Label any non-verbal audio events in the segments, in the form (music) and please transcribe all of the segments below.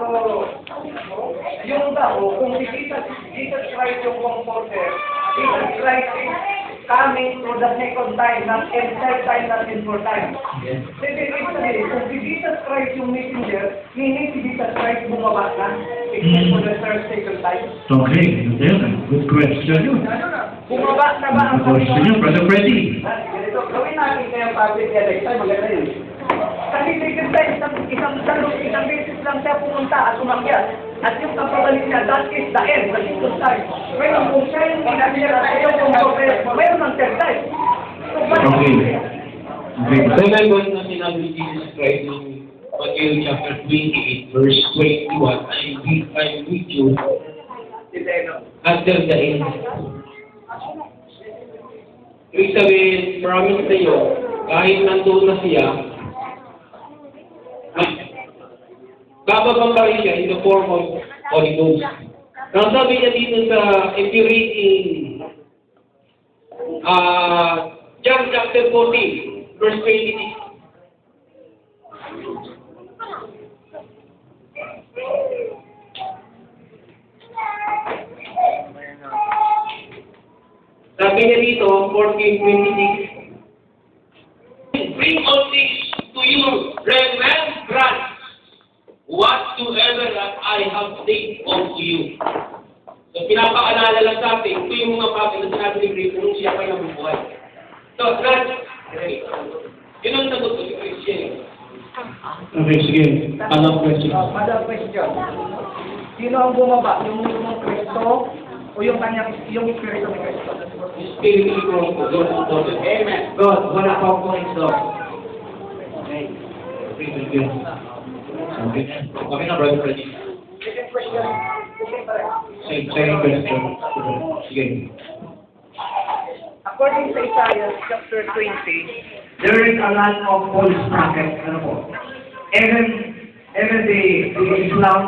So, yung tao, kung si Jesus, Jesus Christ yung comforter, Jesus Christ is coming for the second time, not in third time, not in fourth time. Yes. Ibig sabihin, kung si Jesus Christ yung messenger, meaning si Jesus Christ bumaba na, except for the third, second time. Okay, then, good question? Bumaba na ba ang Good question Brother Freddy. Ah, Ganito, gawin natin kaya public time, maganda yun. Kasi second time, isang, isang, isang, isang beses lang siya pumunta at umakyat. At yung kapabalik niya, that is the end, the second time. Pero kung siya yung pinagsiya sa iyo, kung mayroon ng third time. So? Okay. Okay. Remember na sinabi ni Jesus Christ in Matthew chapter 28, verse 21, I will I'm with you until the end. Ibig sabihin, promise na yun, kahit nandun na siya, bababa pa rin siya in the form of Holy Ghost. Ang sabi niya dito sa, read in uh, John chapter 14, verse 26, Sabi niya dito, 14.26, Bring all this to you, remembrance, whatsoever that I have said unto you. So, pinapaalala lang sa atin, ito yung mga bagay na sinabi ni Cristo nung siya pa yung buhay. So, God, yun ang sagot ko si Christian. Okay, sige. Anong question? Uh, Madam question. Sino ang bumaba? Yung yung Kristo o yung kanyang yung Espiritu ni Kristo? Spirit ni ang sagot. Amen. God, wala pa akong so. Okay. Okay, good, good. Okay. Okay na, Brother Freddy. Second question. Second pa rin. Second second question. Sige. According to Isaiah chapter 20, there is a lot of false prophets. Ano po? Even, even the, the Islam,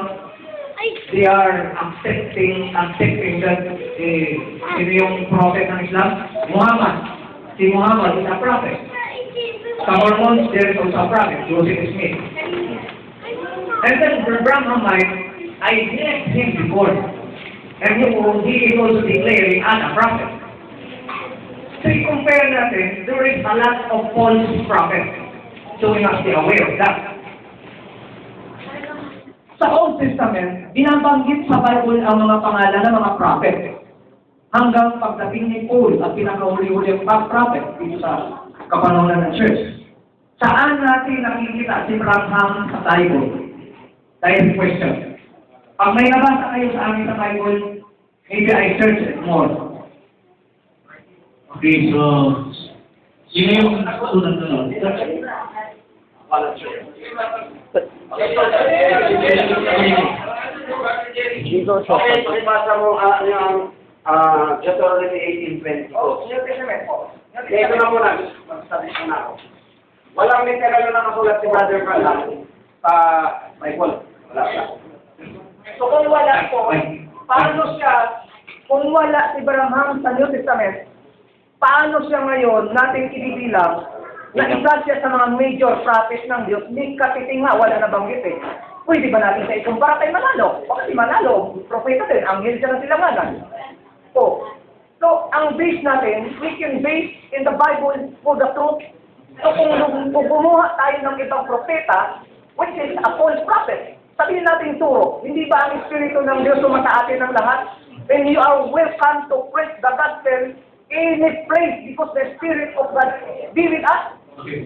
they are accepting, accepting that eh, sino yung prophet ng Islam? Muhammad. Si Muhammad is a prophet. Sa Mormons, there is also a prophet, Joseph Smith. And then the Brahmanite, I met him before. And he, he is also declaring as a prophet. So i-compare natin, there is a lot of false prophets. So we must be aware of that. Sa Old Testament, binabanggit sa Bible ang mga pangalan ng mga prophet. Hanggang pagdating ni Paul at pinakahuli-huli ang prophet dito sa kapanahonan ng church. Saan natin nakikita si Abraham sa Bible? Dahil question. Pag may nabasa kayo sa amin sa Bible, maybe I search it more. Okay, so, sino yung sunod na Okay, kung basa mo ah, yung ah, Deuteronomy 18.20. oh, New Testament po. Ito na muna, magsabi ko na ako. Walang literal na nakasulat si Brother Branham sa Bible. So kung wala po, paano siya, kung wala si Abraham sa New Testament, paano siya ngayon natin ibibilang na isa siya sa mga major prophets ng Diyos, ni katiting nga, wala na banggit eh. Pwede ba natin siya ikumpara kay Manalo? Baka si Manalo, propeta din, anghel siya ng silanganan. So, so ang base natin, we can base in the Bible for the truth. So kung, kung kumuha tayo ng ibang propeta, which is a false prophet, sabihin natin turo, hindi ba ang Espiritu ng Diyos sumasa atin ng lahat? And you are welcome to preach the gospel any place because the Spirit of God be with us.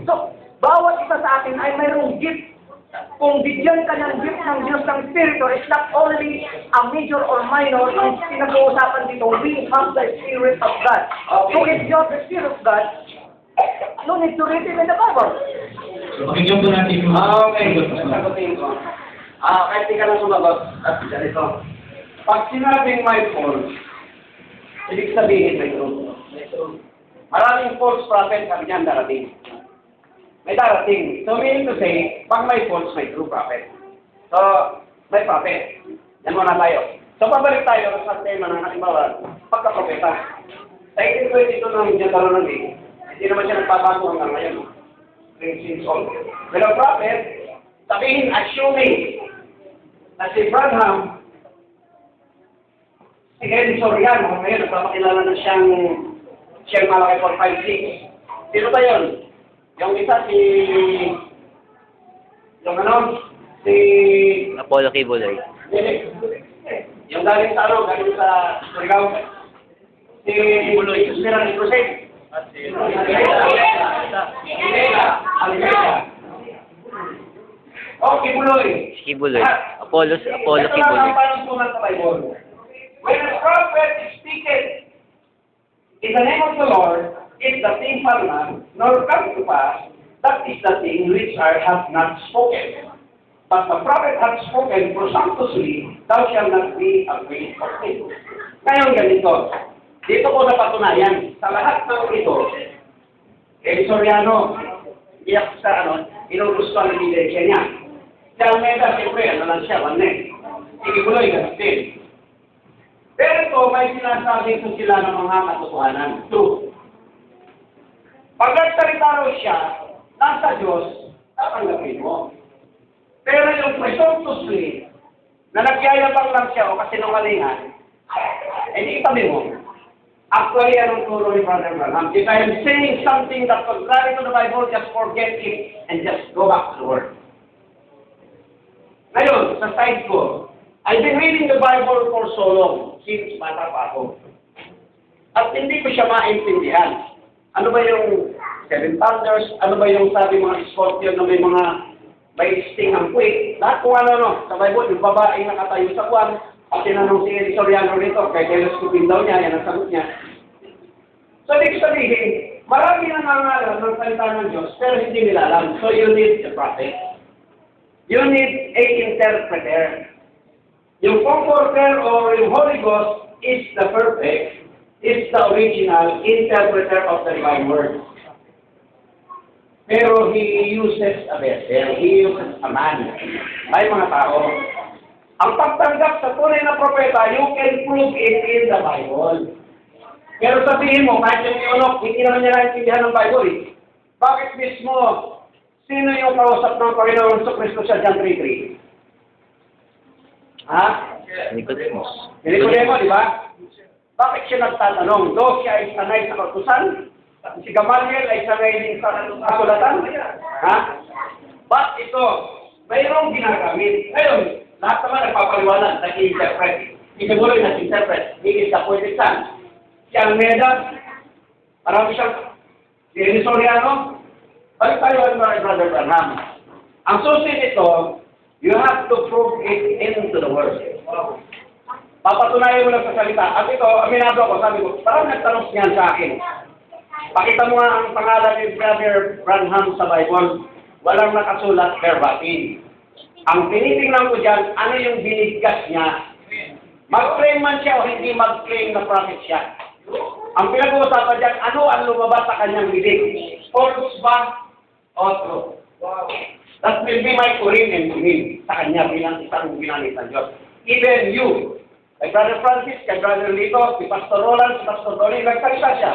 So, bawat isa sa atin ay mayroong gift. Kung bigyan ka ng gift ng Diyos ng Espiritu, it's not only a major or minor. Ang pinag-uusapan dito, we have the Spirit of God. So, if you have the Spirit of God, no need to read it in the Bible. So, pakinggan po natin yung... Ah, okay. Sagutin ko. Ah, kahit di ka lang sumagot, at ganito. Pag sinabing may false, ibig sabihin may truth. Maraming false prophet sabi niyan darating. May darating. So meaning to say, pag may false, may true prophet. So, may prophet. Yan muna tayo. So, pabalik tayo sa tema ng halimbawa, pagkapropeta. Sa 1822 ng Deuteronomy, hindi naman siya nagbabago hanggang ngayon. Since all. Pero prophet, sabihin, assuming na si Branham, si Eddie Soriano, ngayon nagpapakilala na siyang siyang malaki 456. Sino ba yun? Yung isa si yung ano, si Apollo Kibuloy. Yung galing sa ano, galing sa Surigao. Si Buloy. Sira ni Crusade. Si Alimeda. Alimeda. Oh, Kibuloy. Kibuloy. Apollo, Apollo Ito Kibuloy. ang panuntunan sa Bible. When a prophet is speaking in the name of the Lord, if the thing shall not, nor come to pass, that is the thing which I have not spoken. But the prophet hath spoken presumptuously, thou shalt not be afraid of him. Ngayon ganito, dito ko napatunayan, sa lahat ng ito, eh, Soriano, iyak sa ano, inugustuhan ng ebidensya niya. Si Almeida, siyempre, ano lang siya, buloy, ganun din. Pero ito, may sinasabi ko sila ng mga katotohanan. Two. Pag nagsalita raw siya, nasa Diyos, tatanggapin mo. Pero yung presumptuously, na nagyayabang lang siya o kasinungalingan, eh di itabi mo. Actually, anong turo ni Brother Branham? If I am saying something that's contrary to the Bible, just forget it and just go back to the Word. Ngayon, sa side ko, I've been reading the Bible for so long, since bata pa ako. At hindi ko siya maintindihan. Ano ba yung Seven Thunders? Ano ba yung sabi mga scorpion na may mga may sting ang quick? Lahat kung ano, no, sa Bible, yung babae nakatayo sa kwan, at tinanong si Eddie Soriano rito, kay telescoping daw niya, yan ang sagot niya. So, ibig sabihin, marami na nangaral ng salita ng Diyos, pero hindi nila alam. So, you need a prophet. You need a interpreter. Yung comforter or yung Holy Ghost is the perfect, is the original interpreter of the divine word. Pero he uses a vessel, he uses a man. Ay mga tao. Ang pagtanggap sa tunay na propeta, you can prove it in the Bible. Pero sabihin mo, kahit yung iunok, hindi naman niya naintindihan ng Bible eh. Bakit mismo, sino yung kausap ng Panginoon sa Kristo sa John 3.3? Ha? Nicodemus. Nikodemo, di ba? Bakit siya nagtatanong? Do siya ay sanay sa kautusan? Si Gamaliel ay sanay din sa kasulatan? Ha? But ito, mayroong ginagamit. Ngayon, lahat naman nagpapaliwanag, nag-interpret. Siguro yung nag-interpret, he is the poetic son. Si Almeida, marami siyang, si Eddie Soriano, balik tayo kay mga Brother Branham. Ang susi nito, you have to prove it into the word. Papatunayan mo lang sa salita. At ito, aminado ako, sabi ko, parang nagtanong niyan sa akin. Pakita mo nga ang pangalan ni Brother Branham sa Bible. Walang nakasulat verbatim. Ang tinitingnan ko dyan, ano yung binigkas niya. Mag-claim man siya o hindi mag-claim na prophet siya. Ang pinag-uusapan dyan, ano ang lumabas sa kanyang bibig? False ba o true? That will be my Purim and Tumim sa kanya bilang isang ginamit ng Diyos. Even you, kay Brother Francis, kay Brother Lito, si Pastor Roland, si Pastor Dolly, nagsalita siya.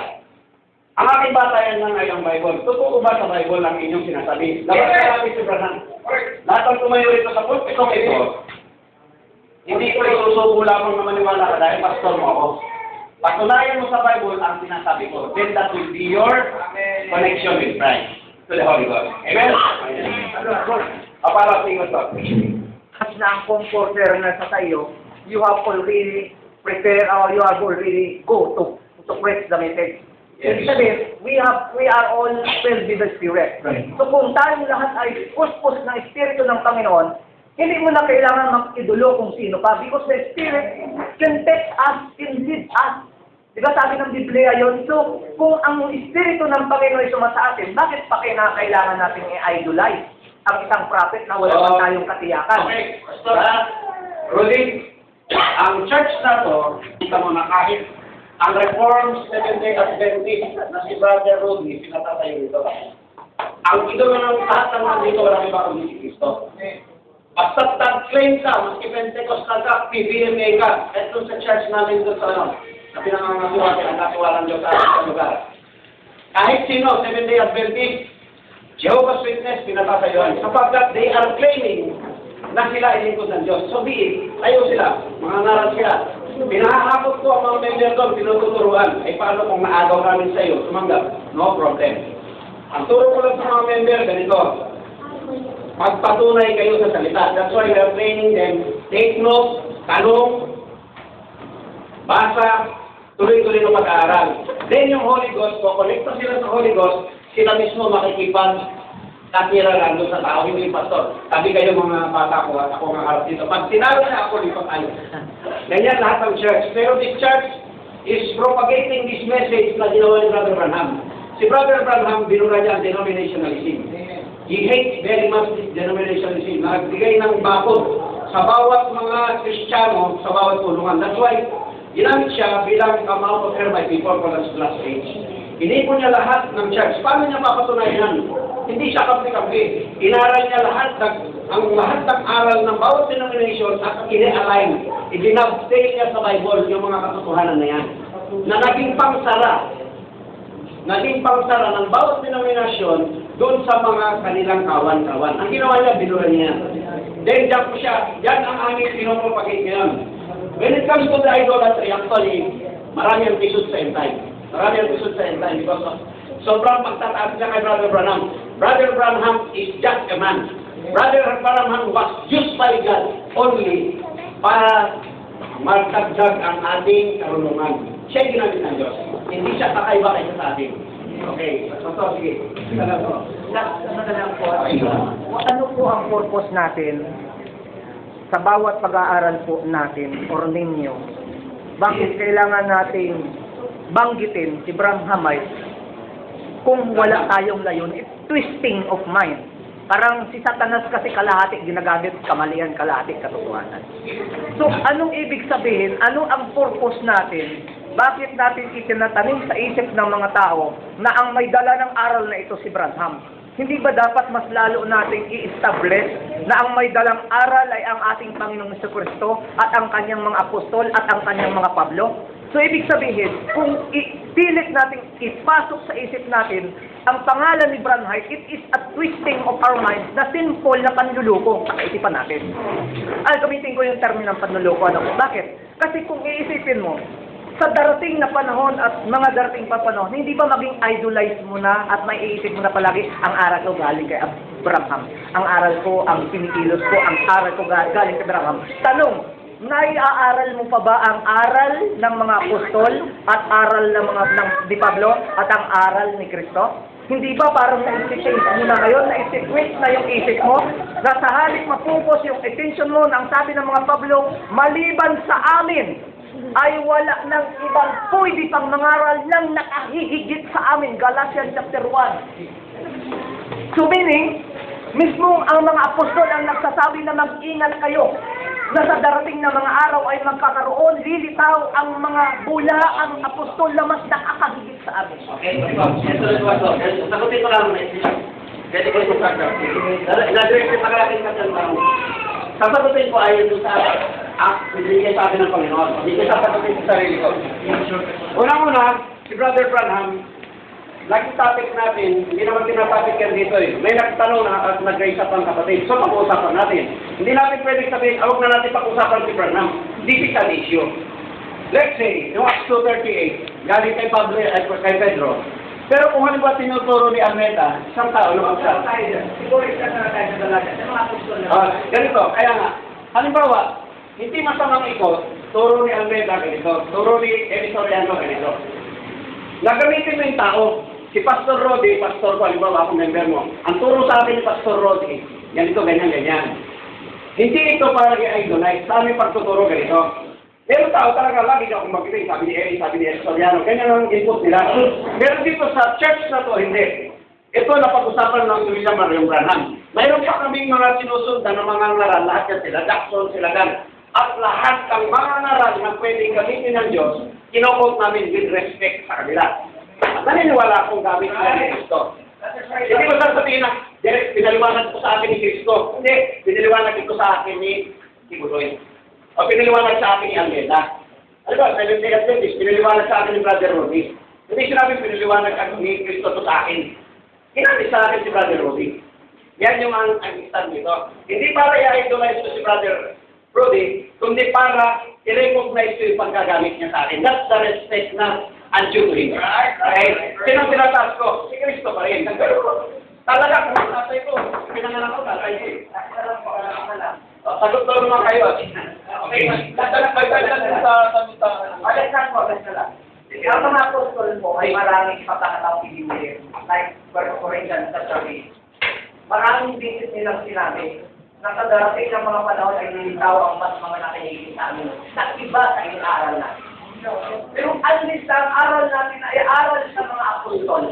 Ang aking batayan ng ngayong Bible, totoo ba sa Bible ang inyong sinasabi? Labas ka namin si Branham. Lahat ang tumayo rito sa pulpitong ito, hindi ko isusubo lamang na maniwala ka dahil pastor mo ako. Patunayan mo sa Bible ang sinasabi ko. Then that will be your connection with Christ to the Holy Ghost. Amen? O para sa inyo to. At na ang comforter na sa tayo, you have already prepared or you have already go to to preach the message. Yes. Sabihin, we have we are all filled with the Spirit. Right. So kung tayo lahat ay puspos ng Espiritu ng Panginoon, hindi mo na kailangan makidulo kung sino pa because the Spirit can take us, can lead us. Di ba sabi ng Biblia yon? So, kung ang Espiritu ng Panginoon ay suma sa atin, bakit pa kailangan natin i-idolize ang isang prophet na wala Oh. pa tayong katiyakan? Okay, Pastor, ha? Rudy, ang church na to, kita mo na kahit ang Reformed Seventh-day Adventist na si Brother Rudy, pinatatayo nito. Ang idolo ng lahat ng mga dito, wala iba kundi si Kristo. Basta tag-claim ka, maski Pentecostal ka, PBMA ka, doon sa church namin doon sa ano, na pinangangasiwa, pinagkasiwalan Diyos sa lugar. Kahit sino, Seventh-day Adventist, Jehovah's Witness, pinatatayuan. Sapagkat they are claiming na sila ay lingkod ng Diyos. So be ayaw sila, mga ngaral sila. Pinahahakot ko ang mga member doon, tinututuruan. Ay paano kung naagaw namin sa iyo, tumanggap? No problem. Ang turo ko lang sa mga member, ganito. Magpatunay kayo sa salita. That's why we are training them. Take notes, tanong, basa, tuloy-tuloy ng pag-aaral. Then yung Holy Ghost, kukonekta sila sa Holy Ghost, sila mismo makikipag natira lang doon sa tao, hindi yung pastor. Sabi kayo mga bata ko at ako mga harap dito. Pag sinaro na ako, lipat tayo. (laughs) Ganyan lahat ng church. Pero this church is propagating this message na ginawa ni Brother Branham. Si Brother Branham, binura niya ang denominationalism. He hates very much this denominationalism. Nagbigay ng bakod sa bawat mga Kristiyano, sa bawat tulungan. That's why, ginamit siya bilang out of here my people for the last age. Inipon niya lahat ng church. Paano niya papatunayan? Hindi siya kampi-kampi. Inaral niya lahat ng, ang lahat ng aral ng bawat denomination at ini-align. Idinabstay niya sa Bible yung mga katotohanan na yan. Na naging pangsara naging pangsara ng bawat denominasyon doon sa mga kanilang kawan-kawan. Ang ginawa niya, binura niya. Then, dyan po siya, yan ang aming pinopropagate ngayon. When it comes to the idolatry, actually, marami ang pisod sa end time. Marami ang pisod sa end time because of sobrang pagtataas niya kay Brother Branham. Brother Branham is just a man. Brother Branham was used by God only para magtagdag ang ating karunungan. Siya ginamit ng Diyos. Hindi siya kakaiba kaysa sa atin. Okay. So, sige. Sige. Last, ano na lang po, ano po ang purpose natin sa bawat pag-aaral po natin or ninyo? Bakit kailangan nating banggitin si Brahmite kung wala tayong layon? It's twisting of mind. Parang si Satanas kasi kalahati ginagamit kamalian, kalahati katotohanan. So, anong ibig sabihin? Ano ang purpose natin? Bakit natin itinatanim sa isip ng mga tao na ang may dala ng aral na ito si Branham? Hindi ba dapat mas lalo nating i-establish na ang may dalang aral ay ang ating Panginoong Kristo at ang kanyang mga apostol at ang kanyang mga Pablo? So, ibig sabihin, kung ipilit natin ipasok sa isip natin ang pangalan ni Branham, it is a twisting of our minds na sinful na panluloko sa kaisipan natin. Ay, gamitin ko yung term ng panluloko. Ano? Bakit? Kasi kung iisipin mo, sa darating na panahon at mga darating pa panahon, hindi ba maging idolize mo na at may iisip mo na palagi, ang aral ko galing kay Abraham. Ang aral ko, ang pinikilos ko, ang aral ko ga- galing kay Abraham. Tanong, naiaaral mo pa ba ang aral ng mga apostol at aral ng mga ng di Pablo at ang aral ni Kristo? Hindi ba parang naisip-change mo na ngayon, naisip-switch na yung isip mo, na sa halip mapupos yung attention mo ang sabi ng mga Pablo, maliban sa amin, ay wala ng ibang pwede pang mangaral ng nakahihigit sa amin. Galatians chapter 1. So meaning, mismo ang mga apostol ang nagsasabi na mag-ingat kayo na sa darating na mga araw ay magkakaroon, lilitaw ang mga bula ang apostol na mas nakakahigit sa amin. Okay, ito ito. Sagutin ko lang. Pwede ko itong kagad. Na-direct yung pagkakating ka sa tanong. Sasagutin ko ayon sa ah, binigay sa akin ng Panginoon. Hindi ko sasagutin sa sarili ko. Unang-una, si Brother Branham, lagi topic natin, hindi naman tinatopic yan dito eh. May nagtanong na at nag-raise up ang kapatid. So, pag-uusapan natin. Hindi natin pwedeng sabihin, awag na natin pag-usapan si Branham. This is an issue. Let's say, yung Acts 2.38, galing kay Pablo at kay Pedro. Pero kung halimbawa tinuturo ni Almeta, isang tao lumang sa Siguro isa na tayo sa dalaga. Sa mga apostol Ah, ganito, kaya nga, halimbawa, hindi masamang ito, turo ni Almeda ganito, turo ni Editoriano ganito. Nagamitin mo yung tao, si Pastor Rodi, Pastor ko, halimbawa ako member mo, ang turo sa akin ni Pastor Rodi, ganito, ganyan, ganyan. Hindi ito para i-idolize, sa aming pagtuturo ganito. Pero tao talaga, lagi na akong mag-ibig, sabi ni Eric, sabi ni Editoriano, ganyan ang input nila. Pero dito sa church na to, hindi. Ito napag-usapan ng William Marion Branham. Mayroon pa kaming mga sinusundan ng mga ngaral, lahat yan sila, Jackson, sila gan. At lahat ng mga ngaral na pwedeng gamitin ng Diyos, kinokot namin with respect sa kanila. At naniniwala akong gamit nila ni Kristo. Hindi ko sasabihin na, pinaliwanag ko sa akin ni Kristo. Hindi, pinaliwanag ko sa akin ni Tibuloy. O pinaliwanag sa akin ni Almeda. Ano ba, Seventh Day Adventist, pinaliwanag sa akin ni Brother Rudy. Hindi sinabi pinaliwanag ako ni Kristo to sa akin. Ginamit sa akin si Brother Rudy. Yan yung ang, ang stand nito. Hindi para i-idolize ko si Brother Brody, kundi para i-recognize ko yung pagkagamit niya sa akin. That's the respect na ang due to him. Okay? Sino tinataas ko? Si Kristo pa rin. Talaga, kung ang tatay ko, pinangalan ko, tatay ko. eh. Sagot daw naman kayo. Okay. Kayo dadala sa sa Alas na po, alas na lang. Ang mga apostol po ay maraming pagkakataong ibibigay. Like, Corinthians sa sabi, maraming visit nilang sinabi na sa ng mga panahon ay lilitaw ang mas mga nakikinig sa amin na iba sa inaaral natin. Pero at least aral natin ay aral sa mga apostol.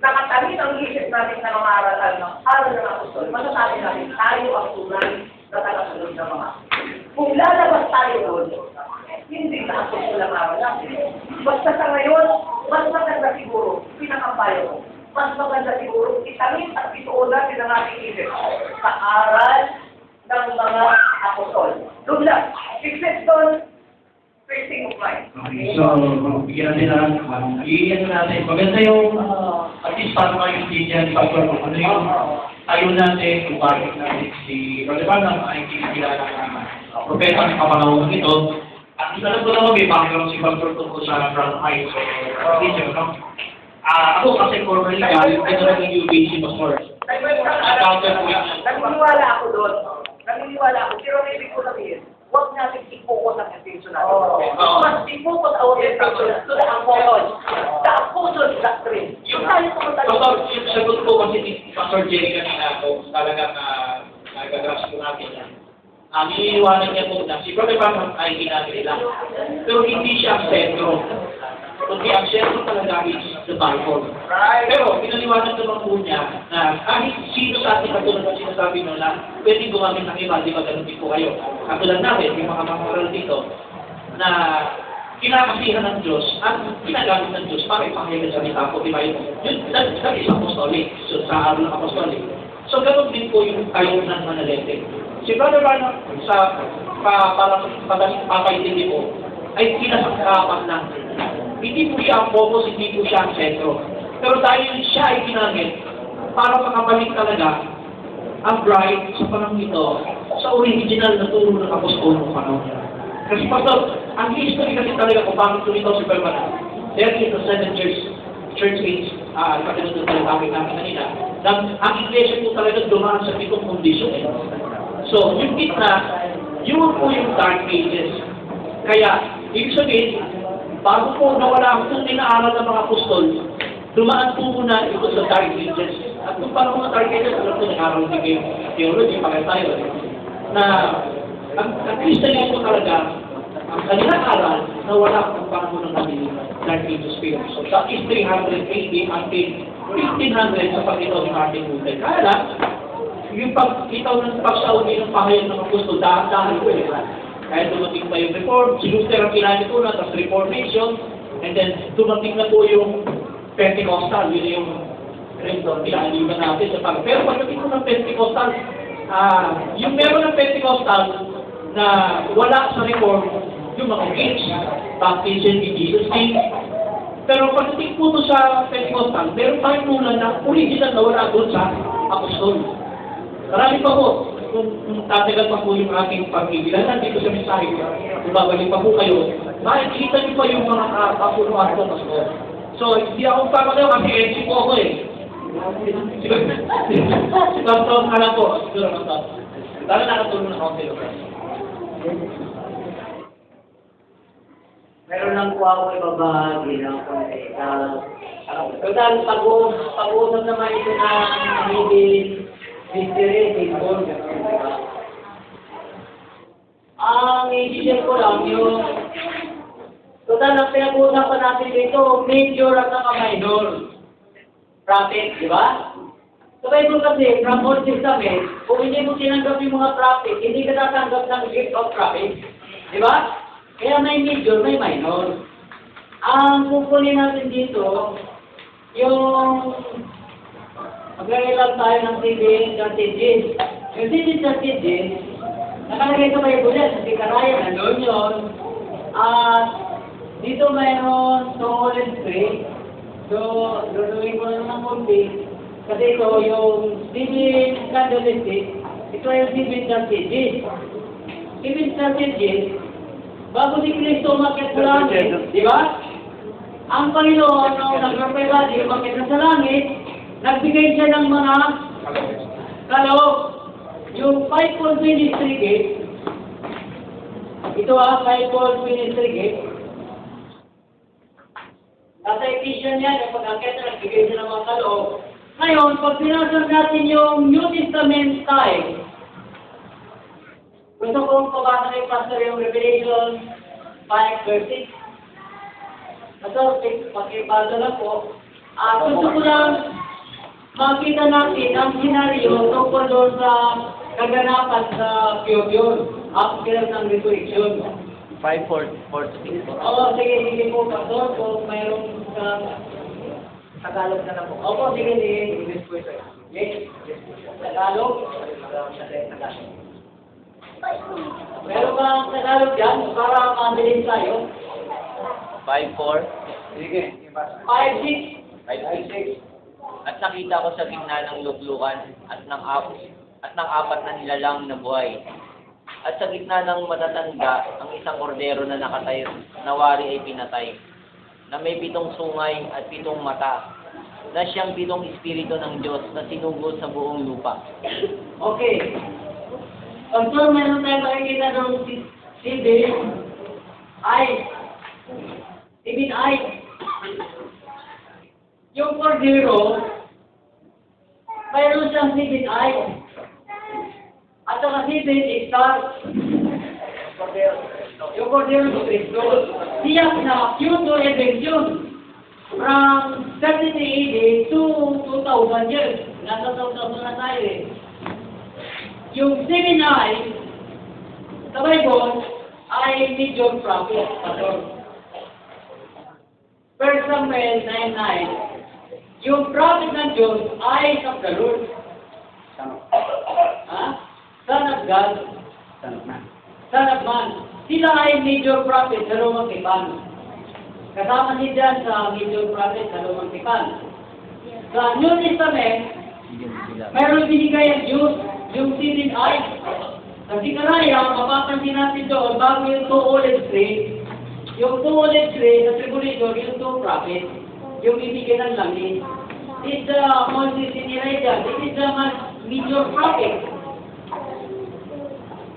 Nakatamit ang isip natin sa mga aral, ano, aral ng apostol. Masasabi natin, tayo ang tunay na tagasunod ng mga Kung lalabas tayo doon, hindi na ang aral natin. Basta sa ngayon, mas maganda siguro, pinakampayo ko, mas maganda siguro, itamit at ituon natin ang ating isip sa aral ng mga apostol. Doon lang, except of mind. Okay, so, bigyan natin lang, um, i-ano natin, maganda yung, uh, at least para maintindihan ni Pastor kung ano yung tayo natin, bakit natin si Brother Banam ay kinikilala ng uh, propeta ng kapanahon ito. At isa lang ko naman, may background si Pastor tungkol sa Brown Heights, so, teacher, no? Ah, ako kasi former legal, ito lang yung UBC Pastor. Naniniwala ako doon. Naniniwala ako. Pero ang ibig ko sabihin, huwag natin i-focus ang attention natin. Oo. Mas i-focus our attention to the apostles. The apostles doctrine. Yung tayo pumunta Pastor, yung sagot ko kasi ni Pastor Jerry kanina ko, talagang uh, nagagrasp ko natin yan. Ang iniiwanan niya po na si Brother Branham ay ginamit lang. Pero hindi siya ang sentro. Kundi ang sentro talaga is the Bible. Pero pinaliwanag naman po niya na kahit sino sa ating katulad ng sinasabi nyo na pwede gumamit ng iba, di ba ganun din po kayo. Katulad natin, yung mga mga dito, na kinakasihan ng Diyos at ginagamit ng Diyos para ipakita sa salita ko, di ba yun? Yun, that, that is apostolic. So, sa araw ng apostolic. So, ganun din po yung tayo ng manalete. Si Brother Rana, sa pa, para papaintindi po, ay kinasangkapan lang. Hindi po siya ang focus, hindi po siya ang sentro. Pero dahil siya ay ginamit para makabalik talaga ang bride sa panahon ito sa original na turo ng apostol ng panahon. Kasi pastor, ang history kasi talaga kung bakit tumitaw si Berman, there is the seven church, church age, uh, ipatulog tayo topic namin kanina, na ang iglesia po talaga dumaan sa pitong kondisyon eh. So, yung gitna, yun po yung dark ages. Kaya, ibig sabihin, bago po nawala ang tunay na aral ng mga apostol, dumaan po muna ito sa ages. At kung paano mga ages, alam ko nag-aral din kayo theology, pakay tayo, eh, na ang, ang Christianismo talaga, ang kanilang aral na wala kung paano ng kanilang dark ages period. So is 380 until 1500 sa pagkitaw ni Martin Luther. Kaya lang, yung pagkitaw ng pagsauli ng pahayag ng apostol, dahan-dahan ko eh. Kaya dumating pa yung reform, si Luther ang kinamit ko na, tapos reformation, and then dumating na po yung Pentecostal, yun yung rin doon, pinakaliban natin sa pag. Pero pagdating ko ng Pentecostal, ah, yung meron ng Pentecostal na wala sa reform, yung mga gifts, baptism Jesus' name. Pero pagdating po doon sa Pentecostal, meron tayong mula na original na wala doon sa apostol. Marami pa po. Kung, kung tatagal pa po yung aking pagbibilan, nandito sa mensahe babalik pa po kayo, makikita niyo pa yung mga kapunuan ko, pastor. So, hindi ako papagaw kasi NC po ako eh. Si Pastor, alam po, siguro Pastor. Dahil nakatulong na kaunti ko. Meron lang po ako ibabahagi ng konti. Total, pag-u- pag-uusap naman ito ng magiging mystery, symbol, gano'n, di ba? Ang i-share ko lang yung total ang pinag-uusapan natin dito, major at saka minor. Prophet, di ba? Sa Bible kasi, from Old Testament, kung hindi mo tinanggap yung mga prophet, hindi ka tatanggap ng gift of prophet. Di ba? Kaya may major, may minor. Ang kukunin natin dito, yung maglagay lang tayo ng TV sa TG. Yung TV sa TG, nakalagay sa Bible yan, sa Tikaraya, nandun yun. At dito mayroon and straight. So, luluin ko na ng konti. Kasi ito yung civil candidate, ito yung civil strategy. Civil strategy, bago si Kristo umakyat sa langit, di ba? Ang Panginoon, nung nag-repela, di umakyat na sa langit, nagbigay siya ng mga kaloob. Yung five-fold ministry gate, ito ah, five-fold ministry gate, Nasa Ephesians yan, yung pag-akit na nagbigay siya ng mga kaloob. Ngayon, pag pinasok natin yung New Testament time, gusto kong pabasa kay Pastor yung Revelation 5 verse 6. Ito, pakibasa lang po. Ah, gusto ko lang makita natin ang senaryo tungkol doon sa kaganapan sa Piyodyon after ng resurrection. 5, 4, 4 to 6 po. Oo, sige, sige po, Pastor, kung mayroong sa Tagalog na lang po. Opo, sige, sige. English po ito. Yes. Tagalog? Tagalog. Meron ba ang Tagalog dyan para mabilis tayo? 5, 4. Sige. 5, 6. Ay, ay, six. At nakita ko sa gitna ng luglukan at ng ap at ng apat na nilalang na buhay. At sa gitna ng matatanda, ang isang kordero na nakatayo, nawari ay pinatay, na may pitong sungay at pitong mata, na siyang pitong espiritu ng Diyos na sinugod sa buong lupa. Okay. Pastor, meron tayo makikita ng si Sibin. Ay. Sibin ay. Yung cordero, mayroon siyang sibin ay. At saka sibin star. Yung cordero ni Cristo. Siya na Q2 evention. From 30 AD to 2000 years. Nasa 2000 na tayo eh. Yung seminary sa Bible ay medyo prophet, pastor. First Samuel 9.9 Yung prophet ng Diyos ay of the Lord. Ha? Son of God, Son of man. Son of Man. Sila ay major prophet sa lumang tipan. Kasama si dyan sa major prophet sa lumang tipan. Sa New Testament. Meron binigay ang Diyos, yung season ay. Kasi karaya, mapapansin natin doon, bago yung two olive tree, yung two olive tree sa tribulation, yung two prophet, yung ibigay ng langit. It's the Moses and Elijah. This is the ma- major prophet.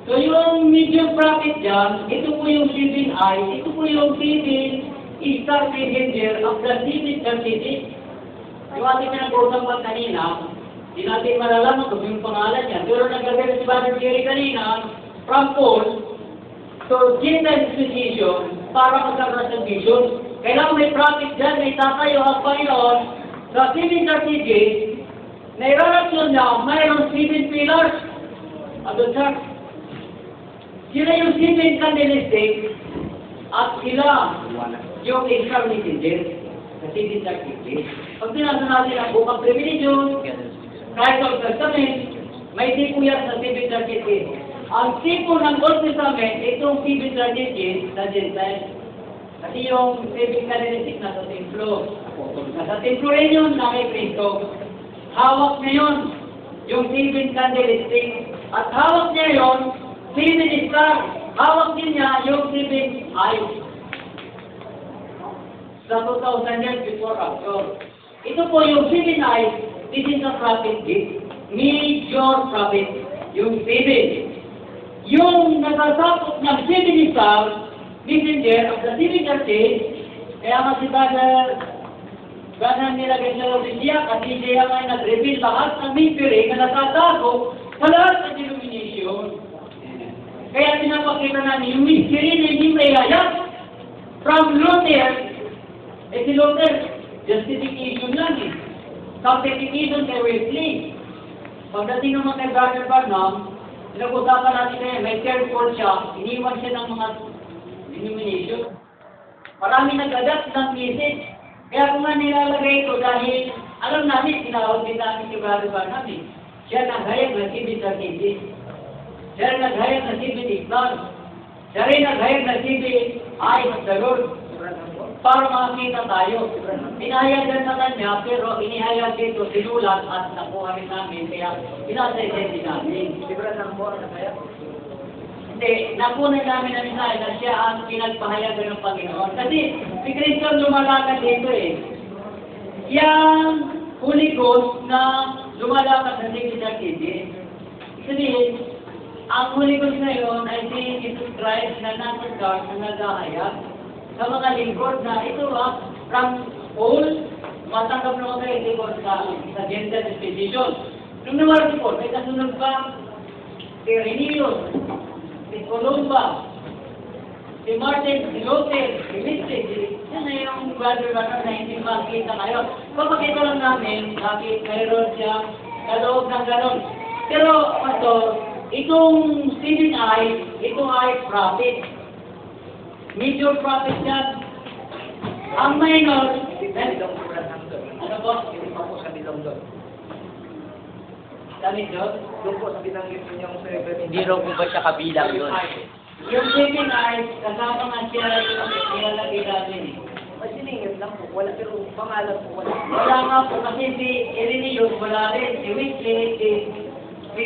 So yung major prophet dyan, ito po yung seven eye, ito po yung seven star messenger of the seven churches. Yung ating pinag-uusapan kanina, Di natin malalaman kung yung pangalan niya. Pero nagkagaya si Brother Jerry kanina, from Paul, to Gentile Association, para magkaroon ng vision. Kailangan may prophet dyan, may tatayo ang Panginoon sa seven strategies na irarasyon na mayroong seven pillars of the church. Sila yung seven candlestick at sila yung extra messenger sa seven strategies. Pag pinasa natin ang bukang privileges, kahit sa Old Testament, may yan sa Civil Certificate. Ang tipo ng Old Testament, itong Civil Certificate sa Gentile. Kasi yung Civil Certificate nasa templo. Nasa templo rin yun na kay Kristo. Hawak niya yun, yung Civil Candlestick. At hawak niya yun, Civil Star. Hawak din niya yung Civil Eye. Sa 2,000 years before after. Ito po yung Civil Eye, This is the prophet gift. Major prophet. Yung seven. Yung nagsasakop ng seven star, messenger of the seven churches, kaya nga si Brother, Brother nilagay sa Laodicea kasi siya nga nag-reveal lahat ng mystery na natatago sa lahat ng denomination. Kaya pinapakita namin yung mystery na hindi may hayag. From Luther, eh si Luther, justification lang eh. Sanctification kay Wesley. Pagdating naman kay Brother Barnum, pinag-usapan natin na may third pole siya, iniwan siya ng mga denomination. Marami nag-adapt ng message. Kaya kung nga nilalagay ito dahil alam namin, tinawag din namin si Brother Barnum eh. Siya naghayag ng civil certificate. Siya rin naghayag ng civil Islam. Siya rin naghayag ng civil ay of the Lord. para makakita tayo. Pinahayagan sa kanya, pero inihayag dito, sinulat at nakuha rin namin, kaya pinasa-send din namin. Libra ng buwan na kaya? Hindi, nakunan namin na mensahe na siya ang pinagpahayagan ng Panginoon. Kasi si Kristo lumalakad dito eh. Yang Holy Ghost na lumalakad sa Signature TV. Sabihin, ang Ghost na yun ay si Jesus Christ na nasa God na naghahayag sa mga lingkod na ito ah, from all, matanggap na kayo lingkod sa, sa gender disposition. Nung nawala si Paul, may kasunod pa si Renillo, si Columba, si Martin, si Luther, si si, yan na yung brother brother na hindi makita ngayon. Papakita lang namin, bakit mayroon siyang kaloob ng ganon. Pero, pastor, itong Stephen I, ito ay prophet. Major prophet yan. Ang minor, ano po? Hindi pa po sa bilong doon. Dami doon? Doon po sa binanggit ninyong seven. Hindi raw po ba siya kabilang doon? Yung Stephen I, kasama nga siya yung nilalagay namin eh. Ay, siningit lang po. Wala, pero pangalan po wala. Wala nga po kasi si Ireneo, wala rin. Si Wesley, si, si,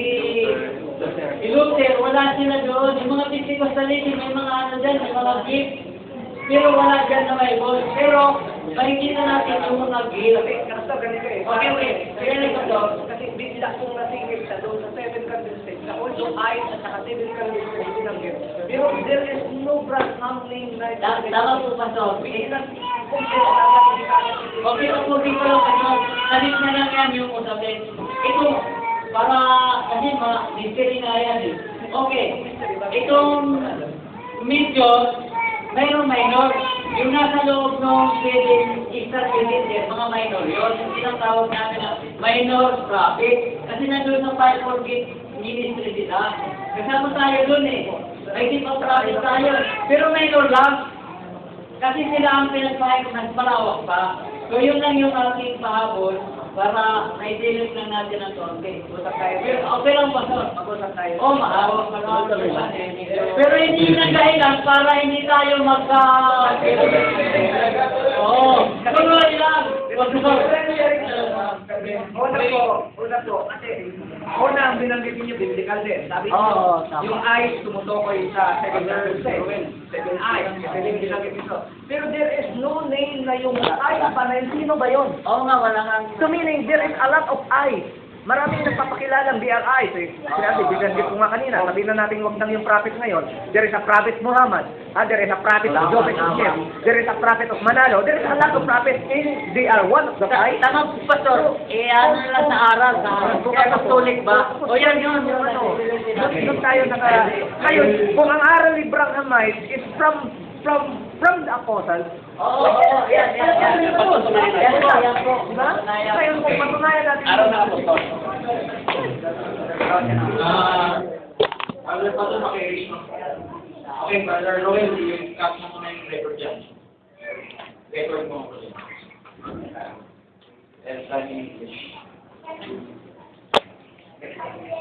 si Luther, wala sila doon. Yung mga Pentecostality, may mga ano dyan, may mga gift. Pero wala dyan na may ball. Pero, makikita natin yung mga gift. Kasi, kasi ganito eh. Okay, okay. Kaya lang ito. Kasi bigla kong nasingit siya doon sa seven candlesticks. Sa also eyes at saka seven candlesticks binanggit. Pero there is no brand name na Ta- Tama po, sino ang hindi kaya Okay, hindi ko lang ano, salit na lang yan yung usapin. Ito, para, kasi ma-mystery na yan eh. Okay, itong major, mayroong minor. Yung nasa loob ng pwedeng extra credit, mga minor yun. Yung tinatawag namin na minor profit. Kasi nandun sa 5 gate ministry sila. Kasama tayo dun eh. May tip of profit tayo. Pero minor lang. Kasi sila ang pinagpahayag ng malawak pa. So yun lang yung aking pahabol para naitilis lang natin ang konti. Usap tayo. Pero okay lang ba, sir? Mag-usap tayo. Oo, oh, mahawak pa naman. Pero hindi na dahilan para hindi tayo magka... Oo. Tuloy lang. Una po, una po, kasi una ang binanggit niyo biblical din. Sabi niyo, Oo, tama. yung eyes tumutukoy sa second candlestick. Seven eyes, seven yung binanggit ito. Pero there is no name na yung eyes pa na yun. Sino ba yun? Oo nga, wala nga. So meaning, there is a lot of eyes. Maraming nagpapakilalang BRI. So, sinabi, binanggit ko nga kanina, sabihin na natin huwag lang yung prophet ngayon. There is a prophet Muhammad. Ah, there is a prophet of Joseph Smith. There is a prophet of Manalo. There is a lot of prophets in they are one of the eyes. Tama po, Pastor. Eh, ano lang sa aral, sa aral. Kung katolik ba? O yan yun, yun. Doon doon tayo naka... Ngayon, kung ang aral ni Branghamite is from from from the apostles, Oo, oo, yan, yan, yan. Yan po, yan po. Diba? Ngayon, kung patunayan natin... Araw na po to. Ah, ano pa ito maki Okay, Brother Roel, yung cut mo muna yung record dyan. Record mo. And in English.